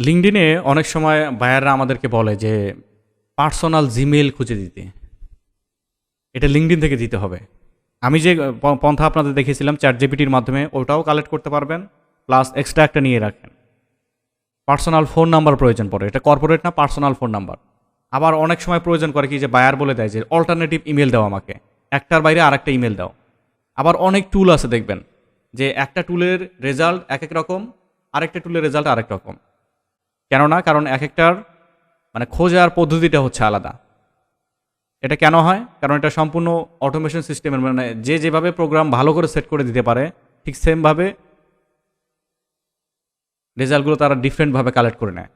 লিঙ্কডিনে অনেক সময় বায়াররা আমাদেরকে বলে যে, পার্সোনাল জিমেল খুঁজে দিতে। এটা লিঙ্কডিন থেকে দিতে হবে। আমি যে পন্থা আপনাদের দেখিয়েছিলাম চ্যাট জিপিটির মাধ্যমে, ওটাও কালেক্ট করতে পারবেন, প্লাস এক্সট্রা একটা নিয়ে রাখেন। পার্সোনাল ফোন নাম্বার প্রয়োজন পড়ে। এটা কর্পোরেট না, পার্সোনাল ফোন নাম্বার। আবার অনেক সময় প্রয়োজন করে কি যে, বায়ার বলে দেয় যে, অল্টারনেটিভ ইমেল দাও আমাকে। একটার বাইরে আরেকটা ইমেল দাও। আবার অনেক টুল আছে দেখবেন, যে একটা টুলের রেজাল্ট এক এক রকম, আরেকটা টুলের রেজাল্ট আরেক রকম। কেননা কারণ এক একটার মানে খোঁজার পদ্ধতিটা হচ্ছে আলাদা। এটা কেন হয়? কারণ এটা সম্পূর্ণ অটোমেশন সিস্টেমের মানে যে যেভাবে প্রোগ্রাম ভালো করে সেট করে দিতে পারে, ঠিক সেমভাবে রেজাল্টগুলো তারা ডিফারেন্টভাবে কালেক্ট করে নেয়।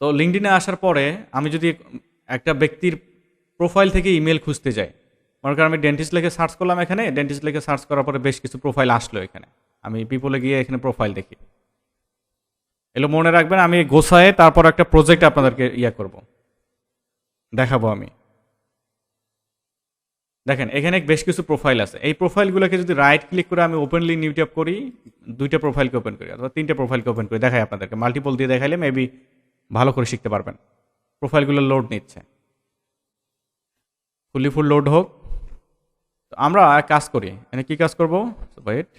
তো লিঙ্কডিনে আসার পরে আমি যদি একটা ব্যক্তির প্রোফাইল থেকে ইমেল খুঁজতে যাই, মনে করেন আমি ডেন্টিস্ট লেখে সার্চ করলাম এখানে ডেন্টিস্ট লেখে সার্চ করার পরে বেশ কিছু প্রোফাইল আসলো এখানে। আমি পিপলে গিয়ে এখানে প্রোফাইল দেখি। এগুলো মনে রাখবেন, আমি গোছায় তারপর একটা প্রজেক্ট আপনাদেরকে ইয়া করব। দেখাবো আমি। দেখেন, এখানে বেশ কিছু প্রোফাইল আছে। এই প্রোফাইলগুলোকে যদি রাইট ক্লিক করে আমি ওপেনলি নিউ ট্যাপ করি, দুইটা প্রোফাইলকে ওপেন করি, অথবা তিনটে প্রোফাইলকে ওপেন করি, দেখাই আপনাদেরকে। মাল্টিপল দিয়ে দেখাইলে মেবি ভালো করে শিখতে পারবেন। প্রোফাইলগুলো লোড নিচ্ছে। ফুলি ফুল লোড হোক। আমরা কাজ করি। এখানে কি কাজ করব? ওয়েট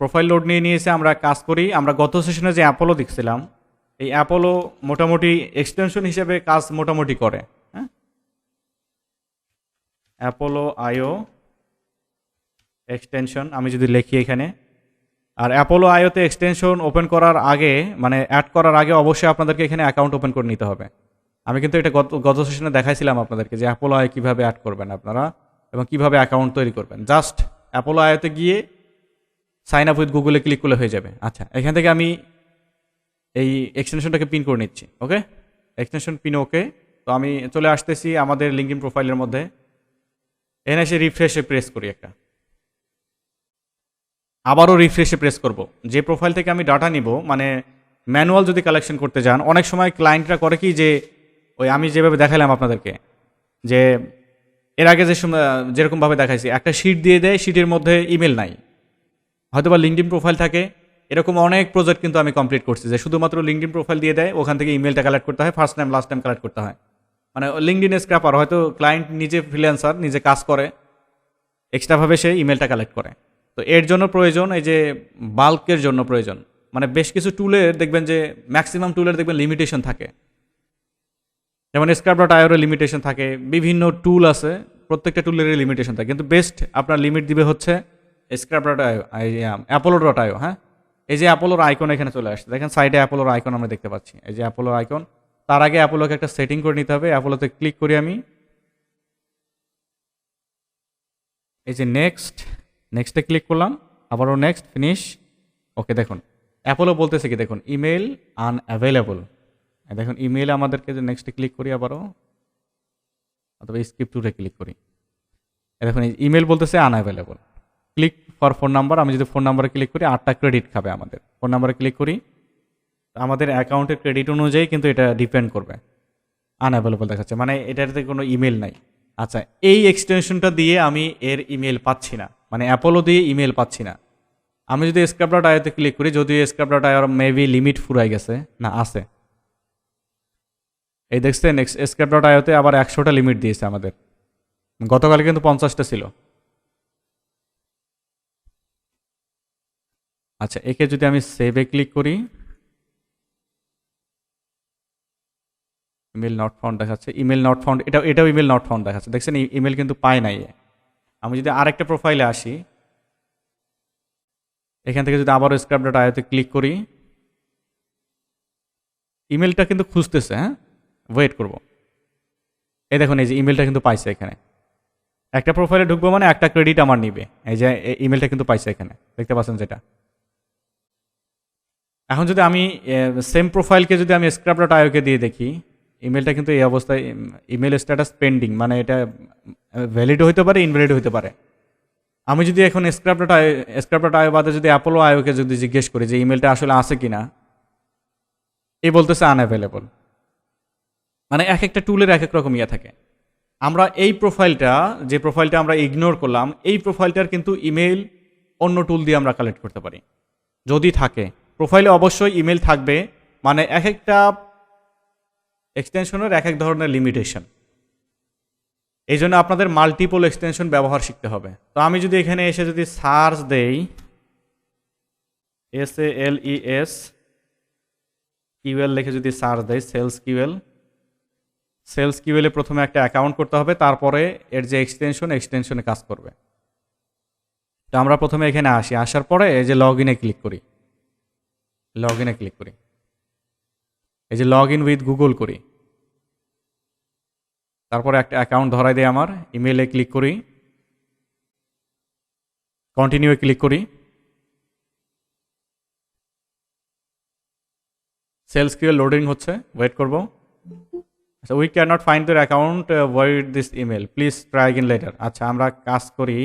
প্রোফাইল লোড নিয়ে নিয়েছে আমরা কাজ করি। আমরা গত সেশনে যে অ্যাপোলো দেখছিলাম, এই অ্যাপোলো মোটামুটি এক্সটেনশন হিসেবে কাজ মোটামুটি করে হ্যাঁ? অ্যাপোলো আইও এক্সটেনশন আমি যদি লিখি এখানে। আর অ্যাপোলো আইওতে এক্সটেনশন ওপেন করার আগে মানে অ্যাড করার আগে অবশ্যই আপনাদেরকে এখানে অ্যাকাউন্ট ওপেন করে নিতে হবে। আমি কিন্তু এটা গত গত সেশনে দেখাইছিলাম আপনাদেরকে যে অ্যাপোলো আয় কীভাবে অ্যাড করবেন আপনারা এবং কীভাবে অ্যাকাউন্ট তৈরি করবেন। জাস্ট অ্যাপোলো আয়তে গিয়ে সাইন আপ উইথ গুগলে ক্লিক করলে হয়ে যাবে। আচ্ছা এখান থেকে আমি এই এক্সটেনশনটাকে পিন করে নিচ্ছি ওকে এক্সটেনশন পিন ওকে তো আমি চলে আসতেছি আমাদের লিঙ্কইন প্রোফাইলের মধ্যে। এনে এসে রিফ্রেশে প্রেস করি একটা। আবারও রিফ্রেশে প্রেস করব। যে প্রোফাইল থেকে আমি ডাটা নিব মানে ম্যানুয়াল যদি কালেকশন করতে যান, অনেক সময় ক্লায়েন্টরা করে কি যে, ওই আমি যেভাবে দেখালাম আপনাদেরকে, যে এর আগে যে যেরকমভাবে দেখাইছি, একটা শিট দিয়ে দেয় শিটের মধ্যে ইমেল নাই। হয়তো বা লিঙ্কডিন প্রোফাইল থাকে। এরকম অনেক প্রজেক্ট কিন্তু আমি কমপ্লিট করছি যে শুধুমাত্র লিঙ্কডিন প্রোফাইল দিয়ে দেয়, ওখান থেকে ইমেলটা কালেক্ট করতে হয় first time last time collect করতে হয়। মানে লিঙ্কডিন স্ক্র্যাপার হয়তো ক্লায়েন্ট নিজে ফ্রিল্যান্সার নিজে কাজ করে এক্সট্রাভাবে সে ইমেলটা কালেক্ট করে। তো এর জন্য প্রয়োজন এই যে বাল্কের জন্য প্রয়োজন। মানে বেশ কিছু টুলের দেখবেন যে ম্যাক্সিমাম টুলের দেখবেন লিমিটেশন থাকে। যেমন স্ক্রাব ডট আয়োর লিমিটেশন থাকে, বিভিন্ন টুল আছে, প্রত্যেকটা টুলের লিমিটেশন থাকে। কিন্তু বেস্ট আপনার লিমিট দিবে হচ্ছে scrub dot io Apollo dot হ্যাঁ? এই যে অ্যাপোলোর আইকন এখানে চলে আসছে। দেখেন সাইডে অ্যাপোলোর আইকন আমরা দেখতে পাচ্ছি। এই যে অ্যাপোলোর আইকন তার আগে অ্যাপোলোকে একটা সেটিং করে নিতে হবে। অ্যাপোলোতে ক্লিক করি আমি। এই যে নেক্সট নেক্সটে ক্লিক করলাম। আবারও নেক্সট ফিনিশ ওকে দেখুন। অ্যাপোলো বলতেছে কি, দেখুন ইমেল আনঅ্যাভেলেবল দেখুন ইমেল আমাদেরকে যে নেক্সটে ক্লিক করি আবারও। অথবা স্ক্রিপ্ট টুরে ক্লিক করি। দেখুন ইমেল বলতেছে unavailable click for phone number আমি যদি ফোন নাম্বারে ক্লিক করি, আটটা ক্রেডিট খাবে আমাদের। ফোন নাম্বারে ক্লিক করি, আমাদের অ্যাকাউন্টের ক্রেডিট অনুযায়ী কিন্তু এটা ডিপেন্ড করবে। আনঅ্যাভেলেবল দেখাচ্ছে। মানে এটাতে কোনো ইমেল নাই। আচ্ছা এই এক্সটেনশনটা দিয়ে আমি এর ইমেল পাচ্ছি না। মানে অ্যাপোলো দিয়ে ইমেল পাচ্ছি না। আমি যদি স্ক্রাব ডট আয়োতে ক্লিক করি, যদিও স্ক্রাব ডট আয়োর মেবি লিমিট ফুরাই গেছে। না, আছে। এই দেখছেন স্ক্রাব ডট আয়োতে আবার একশোটা লিমিট দিয়েছে আমাদের। গতকাল কিন্তু পঞ্চাশটা ছিল। আচ্ছা একে যদি আমি সেভে ক্লিক করি ইমেল নট ফাউন্ড দেখাচ্ছে ইমেল নট ফাউন্ড এটা এটাও ইমেল নট ফাউন্ড দেখাচ্ছে। দেখছেন ইমেল কিন্তু পায় নাই। আমি যদি আরেকটা প্রোফাইলে আসি, এখান থেকে যদি আবারও স্ক্রাব ডট আয়তে ক্লিক করি ইমেলটা কিন্তু খুঁজতেছে হ্যাঁ? ওয়েট করব। এই দেখুন, এই যে ইমেলটা কিন্তু পাইছে এখানে। একটা প্রোফাইলে ঢুকবো মানে একটা ক্রেডিট আমার নিবে। এই যে ইমেলটা কিন্তু পাইছে এখানে। দেখতে পাচ্ছেন যেটা? এখন যদি আমি সেম প্রোফাইলকে যদি আমি স্ক্রাব ডট আয়োকে দিয়ে দেখি ইমেলটা কিন্তু এই অবস্থায় ইমেল স্ট্যাটাস পেন্ডিং মানে এটা ভ্যালিড হতে পারে ইনভ্যালিড হতে পারে। আমি যদি এখন scrub dot io scrub dot io বাদে যদি অ্যাপোলো আয়োকে যদি জিজ্ঞেস করি যে ইমেলটা আসলে আছে কি না এই বলতেছে আনঅ্যাভেলেবল মানে এক একটা টুলের এক এক রকম ইয়ে থাকে। আমরা এই প্রোফাইলটা যে প্রোফাইলটা আমরা ইগনোর করলাম, এই প্রোফাইলটার কিন্তু ইমেল অন্য টুল দিয়ে আমরা কালেক্ট করতে পারি। যদি থাকে। প্রোফাইলে অবশ্যই ইমেল থাকবে মানে এক একটা এক্সটেনশনের এক এক ধরনের লিমিটেশন এই জন্য আপনাদের মাল্টিপল এক্সটেনশন ব্যবহার শিখতে হবে। তো আমি যদি এখানে এসে যদি সার্চ দেই S A L E S QL লিখে যদি সার্চ দেয় সেলস কিউএল সেলস কিউএলে প্রথমে একটা অ্যাকাউন্ট করতে হবে, তারপরে এর যে এক্সটেনশন এক্সটেনশনে কাজ করবে। তো আমরা প্রথমে এখানে আসি, আসার পরে এই যে লগ ইনে ক্লিক করি। লগ ইনে ক্লিক করি। এই যে লগ ইন উইথ গুগল করি। তারপরে একটা অ্যাকাউন্ট ধরাই দেয় আমার ইমেলে ক্লিক করি। কন্টিনিউ ক্লিক করি। সেলস কিউএল লোডিং হচ্ছে ওয়েট করব। আচ্ছা we can not find the account wide this email please try again later আচ্ছা আমরা কাজ করি।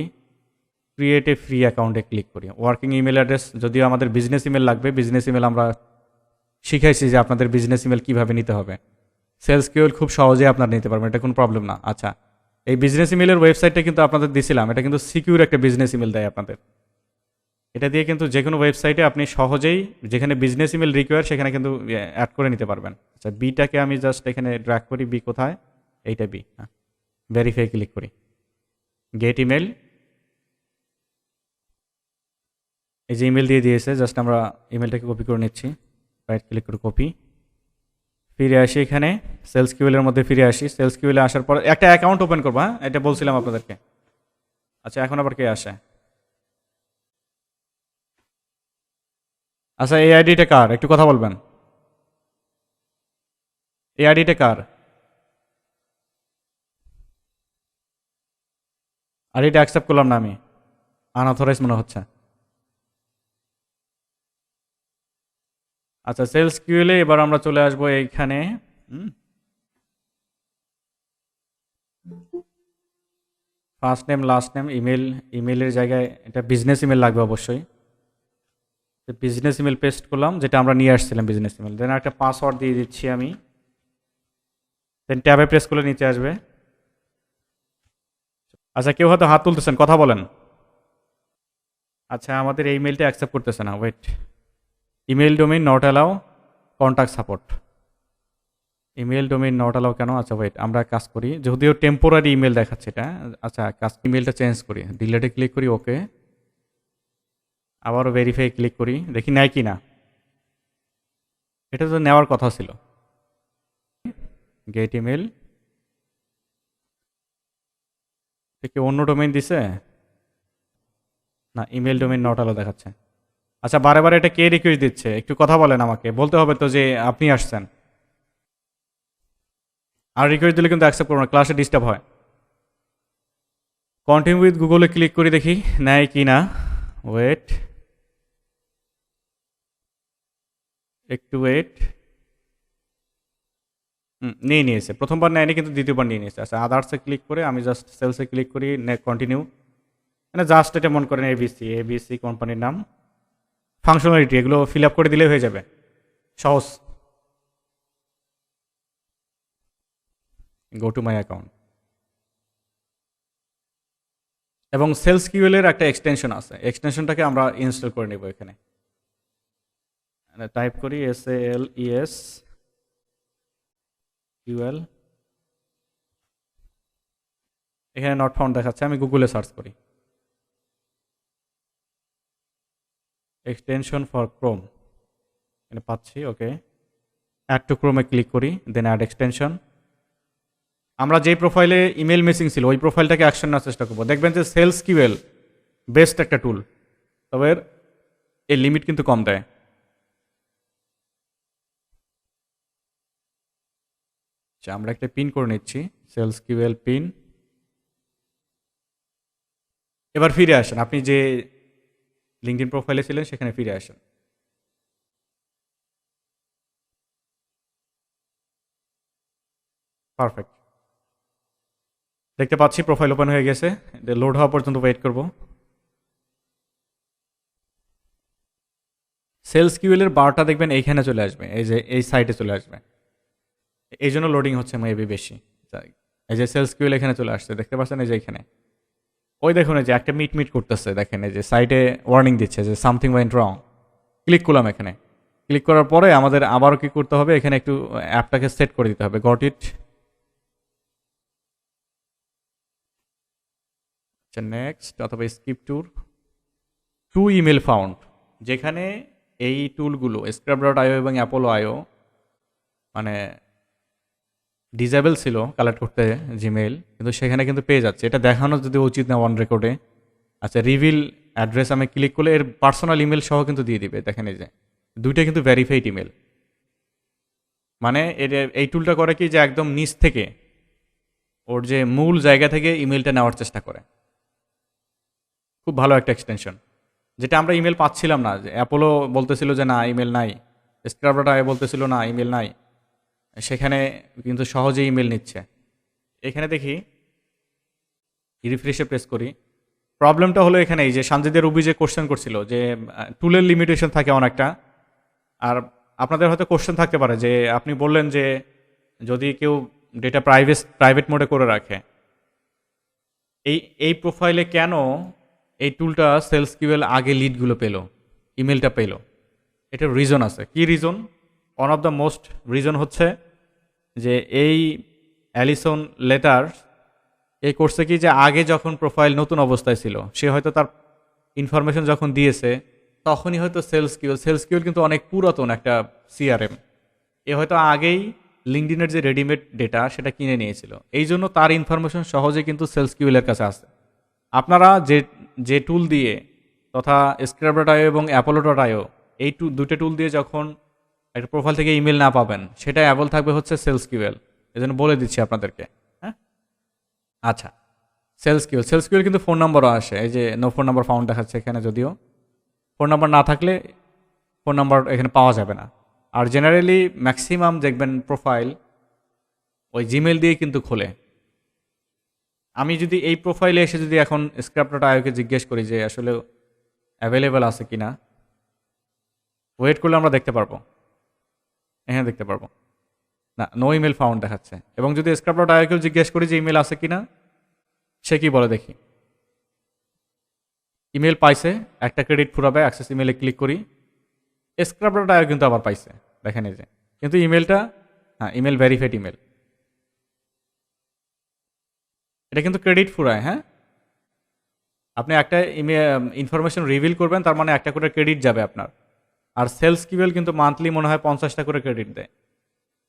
ক্রিয়েট এ ফ্রি অ্যাকাউন্টে ক্লিক করি। ওয়ার্কিং ইমেল অ্যাড্রেস যদিও আমাদের বিজনেস ইমেল লাগবে বিজনেস ইমেল আমরা শিখাইছি যে আপনাদের বিজনেস ইমেল কীভাবে নিতে হবে। সেলস কিউএল খুব সহজে আপনারা নিতে পারবেন, এটা কোনো প্রবলেম না। আচ্ছা এই বিজনেস ইমেলের ওয়েবসাইটটা কিন্তু আপনাদের দিছিলাম, এটা কিন্তু সিকিউর একটা বিজনেস ইমেল দেয় আপনাদের। এটা দিয়ে কিন্তু যে কোনো ওয়েবসাইটে আপনি সহজেই যেখানে বিজনেস ইমেল রিকোয়ার সেখানে কিন্তু অ্যাড করে নিতে পারবেন। আচ্ছা বিটাকে আমি জাস্ট এখানে ড্র্যাক করি বি কোথায়? এইটা বি হ্যাঁ। ভেরিফাই ক্লিক করি। গেট ইমেল এই যে ইমেল দিয়ে দিয়েছে জাস্ট আমরা ইমেলটাকে কপি করে নিচ্ছি। রাইট ক্লিক করে কপি ফিরে আসি এখানে সেলস কিউএলের মধ্যে ফিরে আসি। সেলস কিউএলে আসার পর একটা অ্যাকাউন্ট ওপেন করব হ্যাঁ? এটা বলছিলাম আপনাদেরকে। আচ্ছা এখন আবার কে আসে? আচ্ছা এই আইডিটা কার? একটু কথা বলবেন। এই আইডিটা কার? আইডিটা অ্যাকসেপ্ট করলাম না আমি। আনঅথরাইজ মনে হচ্ছে। আচ্ছা সেলস কিউএলে এবার আমরা চলে আসব এইখানে। First name last name email ইমেলের জায়গায় এটা বিজনেস ইমেল লাগবে অবশ্যই। বিজনেস ইমেল পেস্ট করলাম, যেটা আমরা নিয়ে আসছিলাম বিজনেস ইমেল দেন একটা পাসওয়ার্ড দিয়ে দিচ্ছি আমি। দেন ট্যাবে প্রেস করলে নিচে আসবে। আচ্ছা কেউ হয়তো হাত তুলতেছেন, কথা বলেন। আচ্ছা আমাদের এই ইমেলটা অ্যাকসেপ্ট করতেছে না wait email domain not allow contact support email domain not allow কেন? আচ্ছা ওয়েট আমরা কাজ করি, যদিও টেম্পোরারি ইমেল দেখাচ্ছে এটা আচ্ছা কাজ ইমেলটা চেঞ্জ করি ডিলেটে ক্লিক করি ওকে আবারও ভেরিফাই ক্লিক করি, দেখি নেয় কি না। এটা তো নেওয়ার কথা ছিল। গেট ইমেল কি অন্য ডোমেইন দিছে? না ইমেল ডোমেইন নট দেখাচ্ছে। আচ্ছা বারে বারে এটা কে রিকোয়েস্ট দিচ্ছে? একটু কথা বলেন আমাকে। বলতে হবে তো যে আপনি আসছেন। আর রিকোয়েস্ট দিলে কিন্তু অ্যাকসেপ্ট করব না ক্লাসে ডিস্টার্ব হয়। কন্টিনিউ উইথ গুগলে ক্লিক করি দেখি, নেয় কি না? ওয়েট একটু ওয়েট নিয়ে নিয়েছে। প্রথমবার নেয়নি, কিন্তু দ্বিতীয়বার নিয়ে নিয়েছে। আচ্ছা আদার্সে ক্লিক করে, আমি জাস্ট সেলসে ক্লিক করি কন্টিনিউ মানে জাস্ট এটা মনে করেন এবিসি এবিসি কোম্পানির নাম। ফাংশনালিটি এগুলো ফিল আপ করে দিলেই হয়ে যাবে। সহজ। গো টু মাই অ্যাকাউন্ট এবং সেলস কিউএলের একটা এক্সটেনশন আছে। এক্সটেনশনটাকে আমরা ইনস্টল করে নেব এখানে। টাইপ করি S A L E S QL এখানে নট ফাউন্ড দেখাচ্ছে, আমি গুগলে সার্চ করি। এক্সটেনশন ফর ক্রোম এখানে পাচ্ছি ওকে অ্যাড টু ক্রোমে ক্লিক করি দেন অ্যাড এক্সটেনশন আমরা যেই প্রোফাইলে ইমেল মিসিং ছিল, ওই প্রোফাইলটাকে অ্যাকশন নেওয়ার চেষ্টা করব। দেখবেন যে সেলস কিউএল বেস্ট একটা টুল তবে এর লিমিট কিন্তু কম দেয়। আচ্ছা আমরা একটা পিন করে নিচ্ছি সেলস কিউএল পিন এবার ফিরে আসেন, আপনি যে লিঙ্কডিন প্রোফাইলে ছিলেন, সেখানে ফিরে আসেন। পারফেক্ট। দেখতে পাচ্ছি, প্রোফাইল ওপেন হয়ে গেছে। লোড হওয়া পর্যন্ত ওয়েট করব। সেলস কিউএলের বারটা দেখবেন, এইখানে চলে আসবে, এই যে, এই সাইডে চলে আসবে। এই জন্য লোডিং হচ্ছে, মেবি বেশি। এই যে, সেলস কিউএল এখানে চলে আসছে, দেখতে পাচ্ছেন, এই যে এখানে ওই দেখুন যে একটা মিট মিট করতেছে, দেখেন যে সাইডে ওয়ার্নিং দিচ্ছে যে সামথিং ওয়েন্ট রং ক্লিক করলাম এখানে। ক্লিক করার পরে আমাদের আবারও কি করতে হবে? এখানে একটু অ্যাপটাকে সেট করে দিতে হবে। গট ইট আচ্ছা নেক্সট অথবা skip tour to email found যেখানে এই টুলগুলো স্ক্রাব ডট আইও এবং অ্যাপোলো আইও মানে ডিজেবল ছিল কালেক্ট করতে জিমেল কিন্তু সেখানে কিন্তু পেয়ে যাচ্ছে। এটা দেখানো যদি উচিত না ওয়ান রেকর্ডে আচ্ছা রিভিল অ্যাড্রেস আমি ক্লিক করলে এর পার্সোনাল ইমেল সহ কিন্তু দিয়ে দিবে, দেখেন এই যে। দুইটা কিন্তু ভেরিফাইড ইমেল মানে এর, এই টুলটা করে কি যে একদম নিচ থেকে ওর যে মূল জায়গা থেকে ইমেলটা নেওয়ার চেষ্টা করে। খুব ভালো একটা এক্সটেনশন যেটা আমরা ইমেল পাচ্ছিলাম না, যে অ্যাপোলো বলতেছিল যে না ইমেল নাই। স্ক্রাবডাটা বলতেছিল না ইমেল নাই। সেখানে কিন্তু সহজেই ইমেল নিচ্ছে। এখানে দেখি রিফ্রেশে প্রেস করি। প্রবলেমটা হলো এখানে এই যে সানজিদের রুবি যে কোশ্চেন করছিল, যে টুলের লিমিটেশন থাকে অনেকটা, আর আপনাদের হয়তো কোশ্চেন থাকতে পারে যে, আপনি বললেন যে, যদি কেউ ডেটা প্রাইভেট প্রাইভেট মোডে করে রাখে, এই এই প্রোফাইলে কেন এই টুলটা সেলস কিউএল আগে লিডগুলো পেল ইমেলটা পেল? এটার রিজন আছে। কি reason one of the most reason হচ্ছে যে এই অ্যালিসন লেটার এই করছে কি যে আগে যখন প্রোফাইল নতুন অবস্থায় ছিল, সে হয়তো তার ইনফরমেশন যখন দিয়েছে, তখনই হয়তো সেলস কিউল সেলস কিউল কিন্তু অনেক পুরাতন একটা সিআরএম এ হয়তো আগেই লিঙ্কডিনের যে রেডিমেড ডেটা সেটা কিনে নিয়েছিল। এই জন্য তার ইনফরমেশন সহজে কিন্তু সেলস কিউলের কাছে আসে। আপনারা যে যে টুল দিয়ে তথা স্ক্রাব ডট আইও এবং অ্যাপোলো ডট আইও এই টু দুটো টুল দিয়ে যখন একটা প্রোফাইল থেকে ইমেল না পাবেন সেটা অ্যাবল থাকবে হচ্ছে সেলস কিউএল এই জন্য বলে দিচ্ছি আপনাদেরকে হ্যাঁ? আচ্ছা সেলস কিউএল সেলস কিউএল কিন্তু ফোন নাম্বারও আসে, এই যে নো ফোন নাম্বার ফাউন্ড দেখাচ্ছে এখানে যদিও। ফোন নাম্বার না থাকলে ফোন নাম্বার এখানে পাওয়া যাবে না। আর জেনারেলি ম্যাক্সিমাম দেখবেন প্রোফাইল ওই জিমেল দিয়ে কিন্তু খোলে। আমি যদি এই প্রোফাইলে এসে যদি এখন স্ক্রাপ্টটা আয়োকে জিজ্ঞেস করি যে আসলে অ্যাভেলেবেল আছে কি না ওয়েট করলে আমরা দেখতে পারব। হ্যাঁ দেখতে পারব। না নো ইমেল ফাউন্ড দেখাচ্ছে। এবং যদি স্ক্রাপ্টটা আয়োকেও জিজ্ঞেস করি যে ইমেল আছে কি না সে কি বলে দেখি। ইমেল পাইছে, একটা ক্রেডিট ফুরাবে অ্যাক্সেস ইমেলে ক্লিক করি। স্ক্রাপ্টটা আয়ো কিন্তু আবার পাইছে, দেখেন এই যে। কিন্তু ইমেলটা হ্যাঁ ইমেল ভেরিফাইড ইমেল এটা কিন্তু ক্রেডিট ফুরায় হ্যাঁ? আপনি একটা ইমে ইনফরমেশন রিভিল করবেন, তার মানে একটা করে ক্রেডিট যাবে আপনার। আর সেলস কিবেল কিন্তু মান্থলি মনে হয় পঞ্চাশটা করে ক্রেডিট দেয়।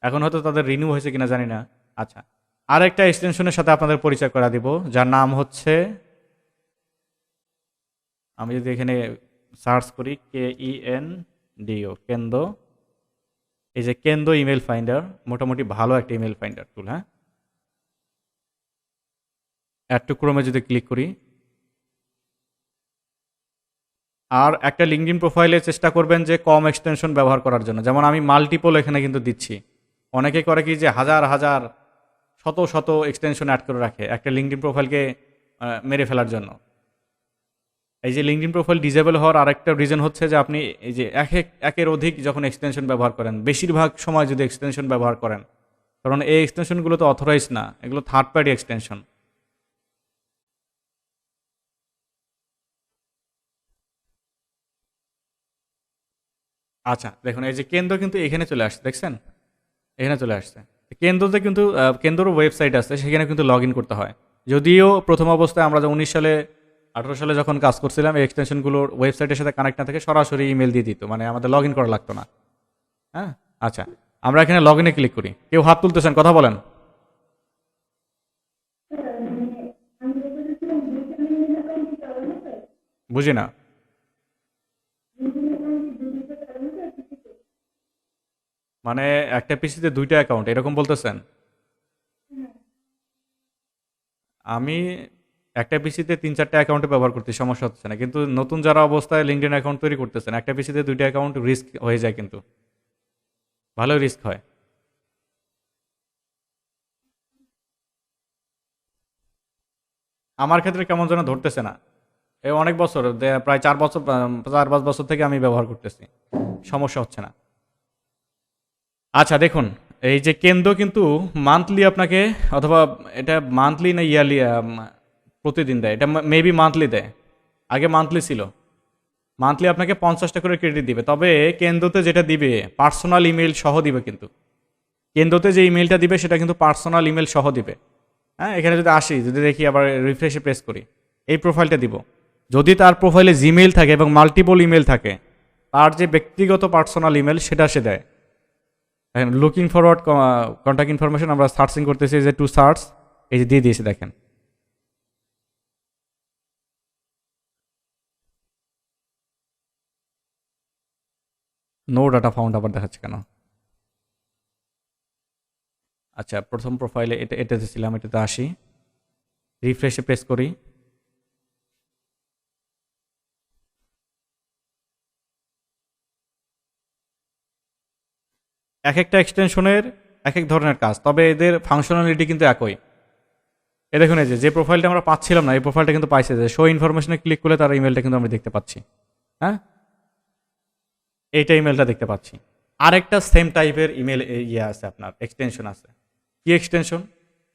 এখন হয়তো তাদের রিনিউ হয়েছে কিনা জানি না। আচ্ছা আর একটা এক্সটেনশনের সাথে আপনাদের পরিচয় করা দিব, যার নাম হচ্ছে, আমি যদি এখানে সার্চ করি কে ই এন ডিও কেন্দ্র। এই যে কেন্দ্র ইমেল ফাইন্ডার মোটামুটি ভালো একটা ইমেল ফাইন্ডার টুল হ্যাঁ? অ্যাড টু ক্রোমে যদি ক্লিক করি আর একটা লিঙ্কডিন প্রোফাইলে চেষ্টা করবেন যে কম এক্সটেনশন ব্যবহার করার জন্য। যেমন আমি মাল্টিপল এখানে কিন্তু দিচ্ছি। অনেকে করে কি যে হাজার হাজার, শত শত এক্সটেনশন অ্যাড করে রাখে একটা লিঙ্কডিন প্রোফাইলকে মেরে ফেলার জন্য। এই যে লিঙ্কডিন প্রোফাইল ডিজেবল হওয়ার আরেকটা রিজন হচ্ছে যে আপনি এই যে এক এক, একের অধিক যখন এক্সটেনশন ব্যবহার করেন, বেশিরভাগ সময় যদি এক্সটেনশন ব্যবহার করেন, কারণ এই এক্সটেনশনগুলো তো অথরাইজ না, এগুলো থার্ড পার্টি এক্সটেনশন আচ্ছা দেখুন, এই যে কেন্দ্র কিন্তু এখানে চলে আসছে, দেখছেন? এখানে চলে আসছে। কেন্দ্রতে কিন্তু কেন্দ্র ওয়েবসাইট আছে, সেখানে কিন্তু লগ করতে হয়। যদিও প্রথম অবস্থায় আমরা উনিশ সালে, আঠারো সালে যখন কাজ করছিলাম, এই এক্সটেনশনগুলোর ওয়েবসাইটের সাথে কানেক্ট না থেকে সরাসরি ইমেল দিয়ে দিত মানে আমাদের লগ করা লাগতো না। হ্যাঁ? আচ্ছা আমরা এখানে লগ ইনে ক্লিক করি। কেউ হাত তুলতেছেন, কথা বলেন। বুঝি না। মানে একটা পিসিতে দুইটা অ্যাকাউন্ট এরকম বলতেছেন? আমি একটা পিসিতে তিন চারটা অ্যাকাউন্টে ব্যবহার করতে সমস্যা হচ্ছে না। কিন্তু নতুন যারা অবস্থায় লিঙ্কডিন অ্যাকাউন্ট তৈরি করতেছেন, একটা পিসিতে দুইটা অ্যাকাউন্ট রিস্ক হয়ে যায় কিন্তু। ভালো রিস্ক হয়। আমার ক্ষেত্রে কেমন যেন ধরতেছে না। এই অনেক বছর প্রায় চার বছর চার পাঁচ বছর থেকে আমি ব্যবহার করতেছি। সমস্যা হচ্ছে না। আচ্ছা দেখুন, এই যে কেন্দ্র কিন্তু মান্থলি আপনাকে, অথবা এটা মান্থলি না ইয়ারলি প্রতিদিন দেয়। এটা মেবি মান্থলি দেয়। আগে মান্থলি ছিল। মান্থলি আপনাকে পঞ্চাশটা করে ক্রেডিট দিবে। তবে কেন্দ্রতে যেটা দিবে পার্সোনাল ইমেল সহ দিবে কিন্তু। কেন্দ্রতে যে ইমেলটা দিবে, সেটা কিন্তু পার্সোনাল ইমেল সহ দিবে। হ্যাঁ এখানে যদি আসি, যদি দেখি আবার রিফ্রেশে প্রেস করি, এই প্রোফাইলটা দিব। যদি তার প্রোফাইলে জিমেল থাকে এবং মাল্টিপল ইমেল থাকে, তার যে ব্যক্তিগত পার্সোনাল ইমেল সেটা সে দেয়। লুকিং ফরওয়ার্ড কন্ট্যাক্ট ইনফরমেশন আমরা সার্চিং করতেছি যে টু সার্চ এই যে দিয়ে দিয়েছি, দেখেন। নো ডাটা ফাউন্ড আবার দেখাচ্ছে কেন? আচ্ছা প্রথম প্রোফাইলে এটা, এটাতে ছিলাম, এটাতে আসি। রিফ্রেশে প্রেস করি। এক একটা এক্সটেনশনের এক এক ধরনের কাজ, তবে এদের ফাংশনালিটি কিন্তু একই। এ দেখুন এই যে প্রোফাইলটা আমরা পাচ্ছিলাম না, এই প্রোফাইলটা কিন্তু পাইছে যে শো ইনফরমেশনে ক্লিক করলে তার ইমেলটা কিন্তু আমরা দেখতে পাচ্ছি। হ্যাঁ? এইটা ইমেলটা দেখতে পাচ্ছি। আরেকটা সেম টাইপের ইমেল ইয়ে আছে আপনার এক্সটেনশন আছে। কি এক্সটেনশন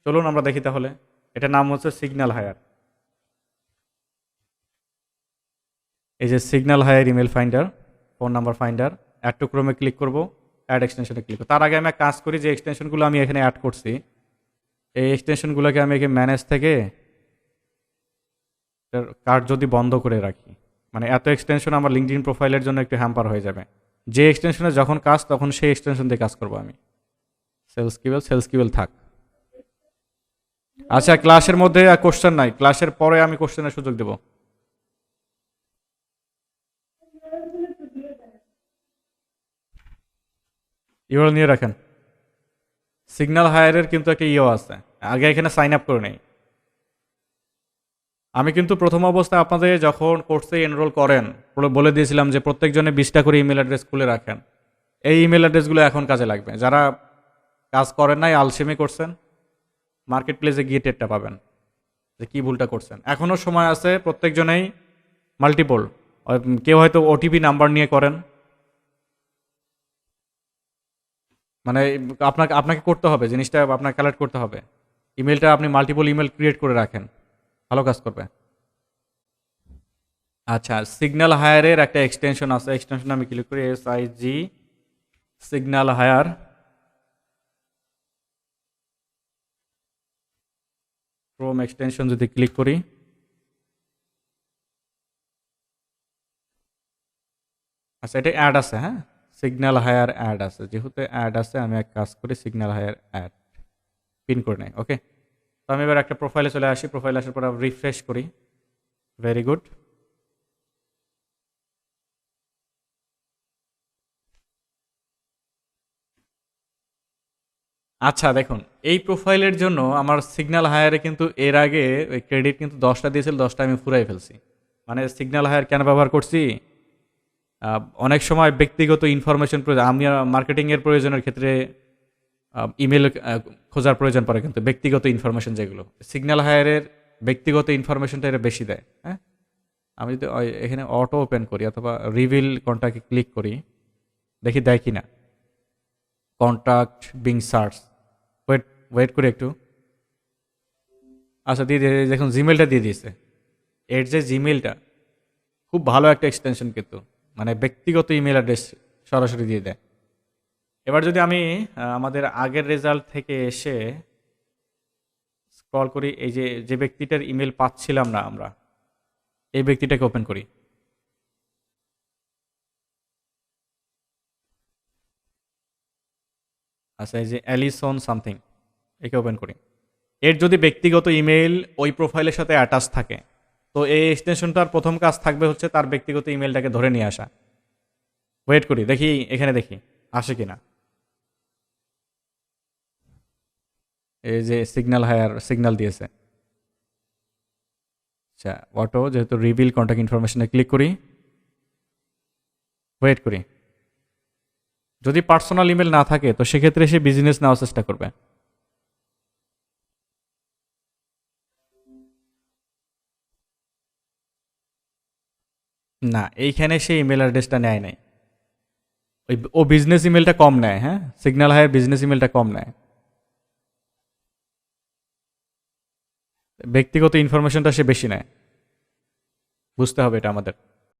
চলুন আমরা দেখি তাহলে। এটার নাম হচ্ছে সিগন্যাল হায়ার এই যে signal hire email finder phone number finder add to ক্রমে ক্লিক করব। অ্যাড এক্সটেনশনে ক্লিক তার আগে আমি এক কাজ করি, যে এক্সটেনশনগুলো আমি এখানে অ্যাড করছি, এই এক্সটেনশনগুলোকে আমি এখানে ম্যানেজ থেকে কার্ড যদি বন্ধ করে রাখি মানে এত এক্সটেনশন আমার লিঙ্কডিন প্রোফাইলের জন্য একটু হ্যাম্পার হয়ে যাবে। যে এক্সটেনশনে যখন কাজ, তখন সেই এক্সটেনশন দিয়ে কাজ করব আমি। সেলস কিবেল সেলস কিবেল থাক। আচ্ছা ক্লাসের মধ্যে কোশ্চেন নাই। ক্লাসের পরে আমি কোশ্চেনের সুযোগ দেব। ইউরো নিয়ে রাখেন। সিগন্যাল হায়ারের কিন্তু একটা ইয়েও আছে। আগে এখানে সাইন আপ করে নেই। আমি কিন্তু প্রথম অবস্থায় আপনাদের যখন কোর্সে এনরোল করেন, বলে- বলে দিয়েছিলাম যে প্রত্যেকজনে বিশটা করে ইমেল অ্যাড্রেস খুলে রাখেন। এই ইমেল অ্যাড্রেসগুলো এখন কাজে লাগবে। যারা কাজ করেন নাই আলসেমি করছেন মার্কেট প্লেসে গিয়ে টেটটা পাবেন যে কী ভুলটা করছেন। এখনও সময় আছে প্রত্যেকজনেই মাল্টিপল কেউ হয়তো ওটিপি নাম্বার নিয়ে করেন। মানে আপনাকে আপনাকে করতে হবে, জিনিসটা আপনাকে কালেক্ট করতে হবে। ইমেলটা আপনি মাল্টিপল ইমেল ক্রিয়েট করে রাখেন। ভালো কাজ করবে। আচ্ছা সিগন্যাল হায়ারের একটা এক্সটেনশন আছে। এক্সটেনশন আমি ক্লিক করি S I G signal hire Chrome extension যদি ক্লিক করি। আচ্ছা এটা অ্যাড আছে হ্যাঁ? সিগন্যাল হায়ার অ্যাড আছে। যেহেতু অ্যাড আছে, আমি এক কাজ করি সিগন্যাল হায়ার অ্যাড পিন করে নেই ওকে তো আমি এবার একটা প্রোফাইলে চলে আসি। প্রোফাইলে আসার পর রিফ্রেশ করি। ভেরি গুড আচ্ছা দেখুন, এই প্রোফাইলের জন্য আমার সিগন্যাল হায়ারে কিন্তু এর আগে ওই ক্রেডিট কিন্তু দশটা দিয়েছিল, দশটা আমি ফুরাই ফেলছি। মানে সিগন্যাল হায়ার কেন ব্যবহার করছি? অনেক সময় ব্যক্তিগত ইনফরমেশন প্রয়োজন, আমি মার্কেটিংয়ের প্রয়োজনের ক্ষেত্রে ইমেল খোঁজার প্রয়োজন পড়ে কিন্তু ব্যক্তিগত ইনফরমেশন যেগুলো। সিগন্যাল হায়ারের ব্যক্তিগত ইনফরমেশনটা এরা বেশি দেয় হ্যাঁ? আমি যদি এখানে অটো ওপেন করি অথবা রিভিল কন্ট্যাক্টে ক্লিক করি, দেখি দেয় কি না contact being search wait wait করি একটু। আচ্ছা দিয়ে দেখুন জিমেলটা দিয়ে দিয়েছে। এর যে জিমেলটা খুব ভালো একটা এক্সটেনশন কিন্তু। মানে ব্যক্তিগত ইমেল অ্যাড্রেস সরাসরি দিয়ে দেয়। এবার যদি আমি আমাদের আগের রেজাল্ট থেকে এসে স্ক্রল করি, এই যে যে ব্যক্তিটার ইমেল পাচ্ছিলাম না আমরা, এই ব্যক্তিটাকে ওপেন করি। আচ্ছা এই যে অ্যালিসন সামথিং একে ওপেন করি। এর যদি ব্যক্তিগত ইমেল ওই প্রোফাইলের সাথে অ্যাটাচ থাকে তো এই এক্সটেনশনটার প্রথম কাজ থাকবে হচ্ছে তার ব্যক্তিগত ইমেলটাকে ধরে নিয়ে আসা। ওয়েট করি, দেখি এখানে দেখি, আসে কিনা। এই যে সিগন্যাল হায়ার সিগন্যাল দিয়েছে। আচ্ছা অটো যেহেতু রিভিল কন্ট্যাক্ট ইনফরমেশনে ক্লিক করি। ওয়েট করি। যদি পার্সোনাল ইমেল না থাকে, তো সেক্ষেত্রে সে বিজনেস নেওয়ার চেষ্টা করবে। না, এইখানে সে ইমেল অ্যাড্রেসটা নেয় নাই। ওই ও বিজনেস ইমেলটা কম নেয় হ্যাঁ? সিগনাল হায়ার বিজনেস ইমেলটা কম নেয়। ব্যক্তিগত ইনফরমেশনটা সে বেশি নেয়। বুঝতে হবে এটা আমাদের।